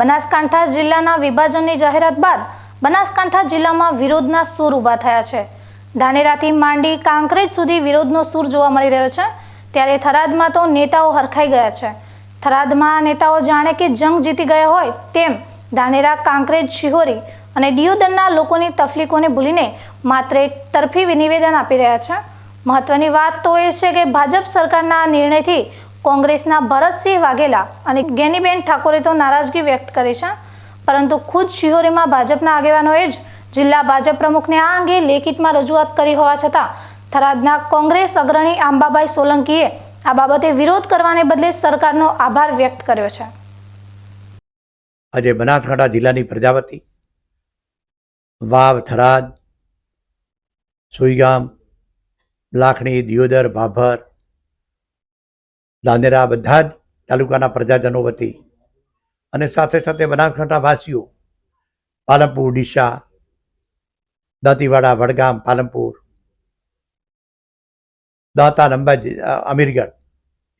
બનાસકાંઠા જિલ્લાના વિભાજનની જાહેરાત બાદ બનાસકાંઠા જિલ્લામાં વિરોધના સૂર ઊભા થયા છે. ધાનેરાથી માંડી કાંકરેજ સુધી વિરોધનો સૂર જોવા મળી રહ્યો છે. ત્યારે થરાદમાં તો નેતાઓ હરખાઈ ગયા છે. થરાદમાં નેતાઓ જાણે કે જંગ જીતી ગયા હોય તેમ ધાનેરા, કાંકરેજ, શિહોરી અને દિયોદરના લોકોની તકલીફોને ભૂલીને માત્ર એક તરફી નિવેદન આપી રહ્યા છે. મહત્વની વાત તો એ છે કે ભાજપ સરકારના નિર્ણયથી કોંગ્રેસના ભરતસિંહ વાઘેલા અને ગેનીબેન ઠાકોરે તો નારાજગી વ્યક્ત કરી છે. પરંતુ ખુદ શિહોરીમાં ભાજપના આગેવાનોએ જ જિલ્લા ભાજપ પ્રમુખને આ અંગે લેખિતમાં રજૂઆત કરી હોવા છતાં, થરાદના કોંગ્રેસ અગ્રણી આંબાબાઈ સોલંકીએ આ બાબતે વિરોધ કરવાને બદલે સરકારનો આભાર વ્યક્ત કર્યો છે. આજે બનાસકાંઠા જિલ્લાની પ્રજાપતિ, વાવ, થરાદ, સુઈગામ, લાખણી, દિયોદર, ભાભર ધાનેરા બધા જ તાલુકાના પ્રજાજનો વતી. અને સાથે સાથે બનાસકાંઠા વાસીઓ, પાલનપુર, ડીસા, દાંતીવાડા, વડગામ, પાલનપુર, દાંતા, અંબાજી અમીરગઢ,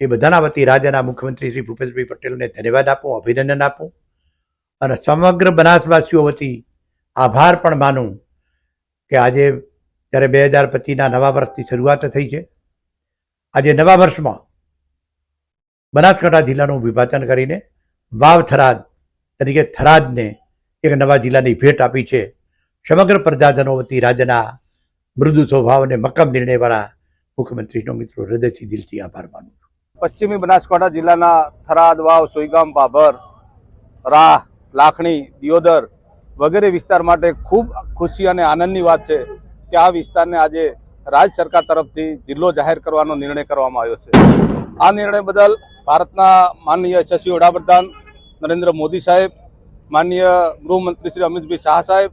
એ બધાના વતી રાજ્યના મુખ્યમંત્રી શ્રી ભૂપેન્દ્રભાઈ પટેલને ધન્યવાદ આપું, અભિનંદન આપું. અને સમગ્ર બનાસવાસીઓ વતી આભાર પણ માનું કે આજે જ્યારે બે હજાર પચીસના નવા વર્ષની શરૂઆત થઈ છે. આજે નવા વર્ષમાં બનાસકાંઠા જિલ્લાનું વિભાજન કરીને વાવ થરાદ તરીકે થરાદને એક નવા જિલ્લાની ભેટ આપી છે. સમગ્ર પ્રજાજનો વતી રાજ્યના મૃદુ સ્વભાવ અને મક્કમ નિર્ણયવાળા મુખ્યમંત્રીનો મિત્રો હૃદયથી દિલથી આભાર માનું છું. પશ્ચિમી બનાસકાંઠા જિલ્લાના થરાદ, વાવ, સોઈગામ બાબર રાહ, લાખણી, દિયોદર વગેરે વિસ્તાર માટે ખૂબ ખુશી અને આનંદની વાત છે કે આ વિસ્તારને આજે રાજ્ય સરકાર તરફથી જિલ્લો જાહેર કરવાનો નિર્ણય કરવામાં આવ્યો છે. આ નિર્ણય બદલ ભારતના માનનીય યશસ્વી વડાપ્રધાન નરેન્દ્ર મોદી સાહેબ, માનનીય ગૃહમંત્રી શ્રી અમિતભાઈ શાહ સાહેબ,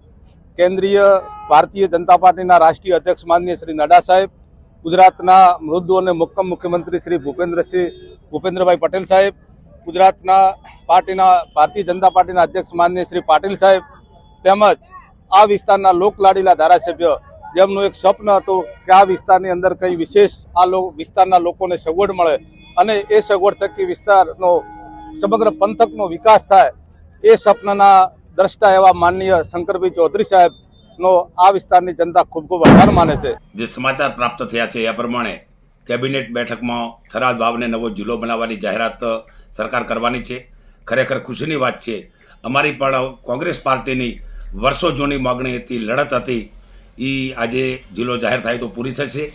કેન્દ્રીય ભારતીય જનતા પાર્ટીના રાષ્ટ્રીય અધ્યક્ષ માનનીય શ્રી નડ્ડા સાહેબ, ગુજરાતના મૃદુ અને મુક્કમ મુખ્યમંત્રી શ્રી ભૂપેન્દ્રસિંહ, ભૂપેન્દ્રભાઈ પટેલ સાહેબ, ગુજરાતના પાર્ટીના ભારતીય જનતા પાર્ટીના અધ્યક્ષ માનનીય શ્રી પાટીલ સાહેબ, તેમજ આ વિસ્તારના લોકલાડીલા ધારાસભ્ય. જેમનું એક સ્વપ્ન હતું કે આ વિસ્તારની અંદર કંઈ વિશેષ આ વિસ્તારના લોકોને સગવડ મળે અને એ સગવડ થકી વિસ્તારનો, સમગ્ર પંથકનો વિકાસ થાય એ સ્વપ્નના દ્રષ્ટા એવા માનનીય શંકરભાઈ ચૌધરી સાહેબનો આ વિસ્તારની જનતા ખૂબ ખૂબ આભાર માને છે. જે સમાચાર પ્રાપ્ત થયા છે એ પ્રમાણે કેબિનેટ બેઠકમાં થરાદ વાવને નવો જિલ્લો બનાવવાની જાહેરાત સરકાર કરવાની છે. ખરેખર ખુશીની વાત છે. અમારી પણ કોંગ્રેસ પાર્ટીની વર્ષો જૂની માગણી હતી, લડત હતી. એ આજે જિલ્લો જાહેર થાય તો પૂરી થશે.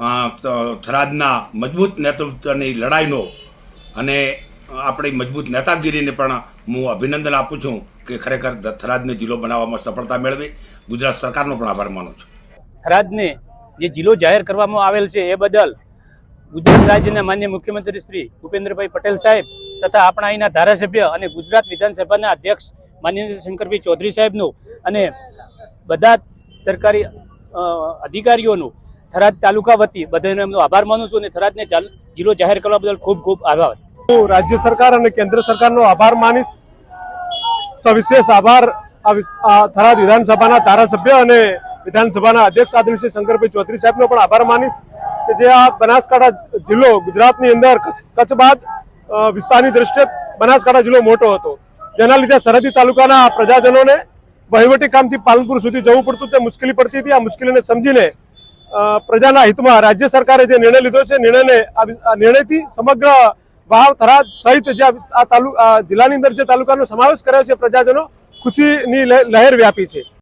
થરાદના મજબૂત નેતૃત્વની લડાઈનો અને આપણી મજબૂત નેતાગીરીને પણ હું અભિનંદન આપું છું કે ખરેખર થરાદને જિલ્લો બનાવવામાં સફળતા મેળવી. ગુજરાત સરકારનો પણ આભાર માનું છું. થરાદને જે જિલ્લો જાહેર કરવામાં આવેલ છે એ બદલ ગુજરાત રાજ્યના માન્ય મુખ્યમંત્રી શ્રી ભૂપેન્દ્રભાઈ પટેલ સાહેબ તથા આપણા અહીંના ધારાસભ્ય અને ગુજરાત વિધાનસભાના અધ્યક્ષ માન્ય શંકરભાઈ ચૌધરી સાહેબનું અને બધા સરકારી અધિકારીઓનું થરાદ તાલુકા વતી બધાનો એમનો આભાર માનું છું અને થરાદને જિલ્લો જાહેર કરવા બદલ ખૂબ ખૂબ આભાર. હું રાજ્ય સરકાર અને કેન્દ્ર સરકારનો આભાર માનીશ. સવિશેષ આભાર થરાદ વિધાનસભાના ધારાસભ્ય અને વિધાનસભાના અધ્યક્ષ આદરણીય શંકરભાઈ ચૌધરી સાહેબનો પણ આભાર માનીશ કે જે આ બનાસકાંઠા જિલ્લો ગુજરાતની અંદર કચ્છ બાદ વિસ્તારની દ્રષ્ટિએ બનાસકાંઠા જિલ્લો મોટો હતો. જેના લીધે સરહદી તાલુકાના પ્રજાજનોને વહીવટી કામથી પાલનપુર સુધી જવું પડતું તે મુશ્કેલી પડતી હતી. આ મુશ્કેલીને સમજીને પ્રજાના હિતમાં રાજ્ય સરકારે જે નિર્ણય લીધો છે, નિર્ણયને આ નિર્ણયથી સમગ્ર વાવ, થરાદ સહિત જે આ વિસ- તાલુ જિલ્લાની અંદર જે તાલુકાનો સમાવેશ કર્યો છે પ્રજાજનો, ખુશીની લહેર વ્યાપી છે.